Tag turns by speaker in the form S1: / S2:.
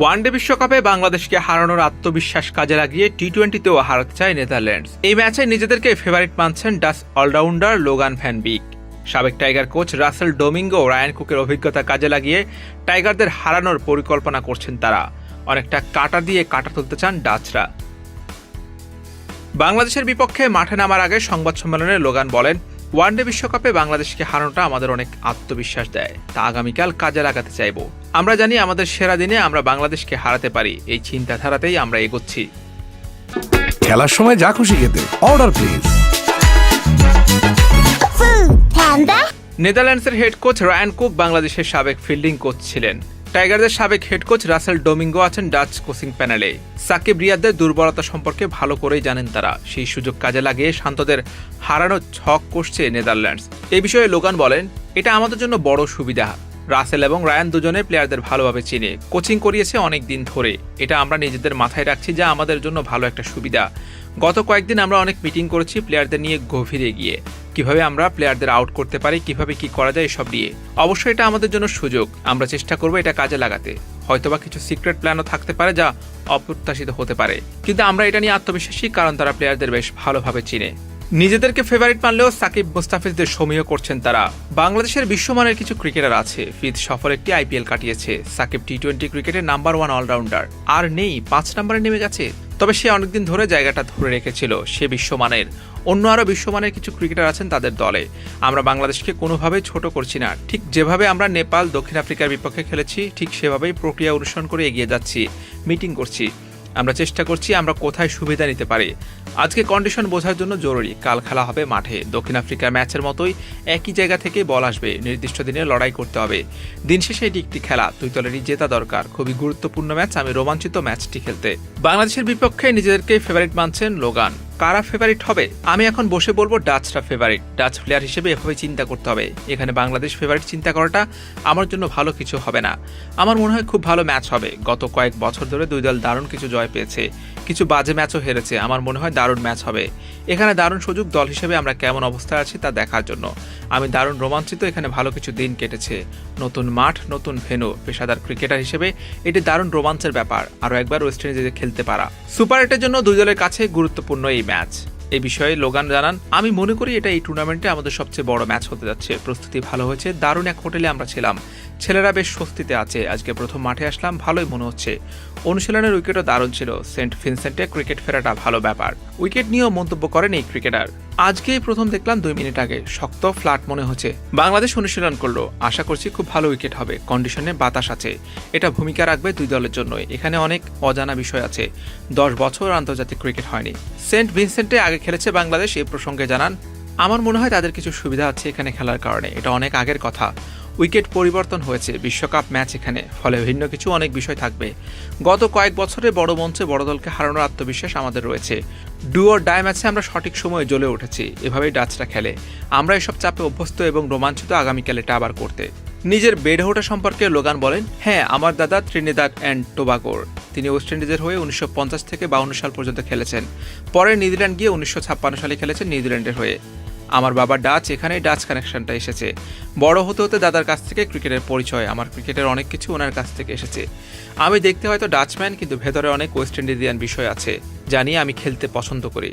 S1: One day বিশ্বকাপে বাংলাদেশকে হারানোর আত্মবিশ্বাস কাজে লাগিয়ে টি টোয়েন্টিতেও হারাতে চায় নেদারল্যান্ডস। এই ম্যাচে নিজেদেরকে ফেভারিট মানছেন ডাস অলরাউন্ডার লোগান ভ্যান বিক সাবেক tiger coach Russell Domingo Ryan কুকের অভিজ্ঞতা কাজে লাগিয়ে টাইগারদের হারানোর পরিকল্পনা করছেন তারা। অনেকটা কাটা দিয়ে কাটা তুলতে চান ডাচরা বাংলাদেশের বিপক্ষে মাঠে নামার আগে সংবাদ সম্মেলনে লোগান বলেন ওয়ানডে বিশ্বকাপে বাংলাদেশকে হারানোটা আমাদের অনেক আত্মবিশ্বাস দেয়। তা আগামীকাল কাজে লাগাতে চাইব। আমরা জানি আমাদের সেরা দিনে আমরা বাংলাদেশকে হারাতে পারি। এই চিন্তাধারাতেই আমরা এগোচ্ছি।
S2: খেলার সময় যা খুশি খেতে। অর্ডার প্লিজ
S1: নেদারল্যান্ডসের হেড কোচ রায়ান কুক বাংলাদেশের সাবেক ফিল্ডিং কোচ ছিলেন। টাইগারদের সাবেক হেড কোচ রাসেল ডোমিঙ্গো আছেন ডাচ কোচিং প্যানেলে। সাকিব রিয়াদদের দুর্বলতা সম্পর্কে ভালো করেই জানেন তারা। সেই সুযোগ কাজে লাগিয়ে শান্তদের হারানোর ছক করছে নেদারল্যান্ডস। এ বিষয়ে লোগান বলেন, এটা আমাদের জন্য বড় সুবিধা। রাসেল এবং রায়ান দুজনে প্লেয়ারদের ভালোভাবে চিনে। কোচিং করিয়েছে অনেক দিন ধরে। এটা আমরা নিজেদের মাথায় রাখছি যা আমাদের জন্য ভালো একটা সুবিধা। গত কয়েকদিন আমরা অনেক মিটিং করেছি প্লেয়ারদের নিয়ে গভীরে গিয়ে। কীভাবে আমরা প্লেয়ারদের আউট করতে পারি, কীভাবে কি করা যায় এসব নিয়ে। অবশ্যই এটা আমাদের জন্য সুযোগ। আমরা চেষ্টা করব এটা কাজে লাগাতে। হয়তোবা কিছু সিক্রেট প্ল্যানও থাকতে পারে যা অপ্রত্যাশিত হতে পারে। কিন্তু আমরা এটা নিয়ে আত্মবিশ্বাসী, কারণ তারা প্লেয়ারদের বেশ ভালোভাবে চিনে। নিজেদেরকে ফেভারিট মানলেও সাকিব মুস্তাফিজদের সমীহ করছেন তারা। বাংলাদেশের বিশ্বমানের কিছু ক্রিকেটার আছে। ফিদ সফর একটি আইপিএল কাটিয়েছে। সাকিব টি টোয়েন্টি ক্রিকেটের নাম্বার ওয়ান অলরাউন্ডার আর নেই, পাঁচ নম্বরে নেমে গেছে। তবে সে অনেকদিন ধরে জায়গাটা ধরে রেখেছিল, সে বিশ্বমানের। অন্য আরও বিশ্বমানের কিছু ক্রিকেটার আছেন তাদের দলে। আমরা বাংলাদেশকে কোনোভাবেই ছোট করছি না। ঠিক যেভাবে আমরা নেপাল, দক্ষিণ আফ্রিকার বিপক্ষে খেলেছি, ঠিক সেভাবেই প্রক্রিয়া অনুসরণ করে এগিয়ে যাচ্ছি, মিটিং করছি। আমরা চেষ্টা করছি আমরা কোথায় সুবিধা নিতে পারি। আজকে কন্ডিশন বোঝার জন্য জরুরি। কাল খেলা হবে মাঠে। দক্ষিণ আফ্রিকার ম্যাচের মতোই একই জায়গা থেকে বল আসবে। নির্দিষ্ট দিনে লড়াই করতে হবে। দিন শেষে এটি একটি খেলা। দুই দলেরই জেতা দরকার। খুবই গুরুত্বপূর্ণ ম্যাচ। আমি রোমাঞ্চিত ম্যাচটি খেলতে। বাংলাদেশের বিপক্ষে নিজেদেরকে ফেভারিট মানছেন লোগান। কারা ফেভারিট হবে? আমি এখন বসে বলব ডাচরা ফেভারিট ডাচ প্লেয়ার হিসেবে এভাবে চিন্তা করতে হবে। এখানে বাংলাদেশ ফেভারিট চিন্তা করাটা আমার জন্য ভালো কিছু হবে না। আমার মনে হয় খুব ভালো ম্যাচ হবে। গত কয়েক বছর ধরে দুই দল দারুণ কিছু জয় পেয়েছে। কিছু বাজে ম্যাচও হেরেছে। আমার মনে হয় দারুণ ম্যাচ হবে। এখানে দারুণ সুযোগ দল হিসেবে আমরা কেমন অবস্থায় আছি তা দেখার জন্য। আমি দারুণ রোমাঞ্চিত, এখানে ভালো কিছু দিন কেটেছে। নতুন মাঠ, নতুন ভেনু পেশাদার ক্রিকেটার হিসেবে এটি দারুণ রোমাঞ্চের ব্যাপার। আরও একবার ওয়েস্ট ইন্ডিজে খেলতে পারা। সুপার এটের জন্য দুই দলের কাছে গুরুত্বপূর্ণ এই ম্যাচ। এই বিষয়ে লোগান জানান, আমি মনে করি এটা এই টুর্নামেন্টে আমাদের সবচেয়ে বড় ম্যাচ হতে যাচ্ছে। প্রস্তুতি ভালো হয়েছে, দারুণ এক হোটেলে আমরা ছিলাম। ছেলেরা বেশ স্বস্তিতে আছে। আজকে প্রথম মাঠে আসলাম, ভালোই মনে হচ্ছে। অনুশীলনের উইকেটও দারুণ ছিল। সেন্ট ভিনসেন্টে ক্রিকেট ফেরাটা ভালো ব্যাপার। উইকেট নিয়েও মন্তব্য করেন এই ক্রিকেটার। আজকেই প্রথম দেখলাম দুই মিনিট আগে। শক্ত, ফ্ল্যাট মনে হচ্ছে। বাংলাদেশ অনুশীলন করল। আশা করছি খুব ভালো উইকেট হবে। কন্ডিশনে বাতাস আছে। এটা ভূমিকা রাখবে দুই দলের জন্যই। এখানে অনেক অজানা বিষয় আছে। দশ বছর আন্তর্জাতিক ক্রিকেট হয়নি। সেন্ট ভিনসেন্টে আগে খেলেছে বাংলাদেশ এই প্রসঙ্গে জানান, আমার মনে হয় তাদের কিছু সুবিধা আছে এখানে খেলার কারণে। এটা অনেক আগের কথা। উইকেট পরিবর্তন হয়েছে। বিশ্বকাপ ম্যাচ এখানে। ফলে ভিন্ন কিছু অনেক বিষয় থাকবে। গত কয়েক বছরে বড় মঞ্চে বড় দলকে হারানোর আত্মবিশ্বাস আমাদের রয়েছে। ডুয়োর ডাই ম্যাচে আমরা সঠিক সময়ে জ্বলে উঠেছি। এভাবেই ডাচরা খেলে। আমরা এসব চাপে অভ্যস্ত এবং রোমাঞ্চিত আগামীকাল এটা আবার করতে। নিজের বেড়ে সম্পর্কে লোগান বলেন হ্যাঁ আমার দাদা ত্রিনিদাদ অ্যান্ড টোবাগোর। তিনি ওয়েস্ট ইন্ডিজের হয়ে উনিশশো পঞ্চাশ থেকে বাউন্ন সাল পর্যন্ত খেলেছেন। পরে নিউজিল্যান্ড গিয়ে উনিশশো ছাপ্পান্ন সালে খেলেছেন নিউজিল্যান্ডের হয়ে। আমার বাবা ডাচ, এখানেই ডাচ কানেকশনটা এসেছে। বড় হতে হতে দাদার কাছ থেকে ক্রিকেটের পরিচয়, আমার ক্রিকেটের অনেক কিছু ওনার কাছ থেকে এসেছে। আমি দেখতে হয়তো ডাচম্যান, কিন্তু ভেতরে অনেক ওয়েস্ট ইন্ডিজিয়ান বিষয় আছে জানিয়ে আমি খেলতে পছন্দ করি।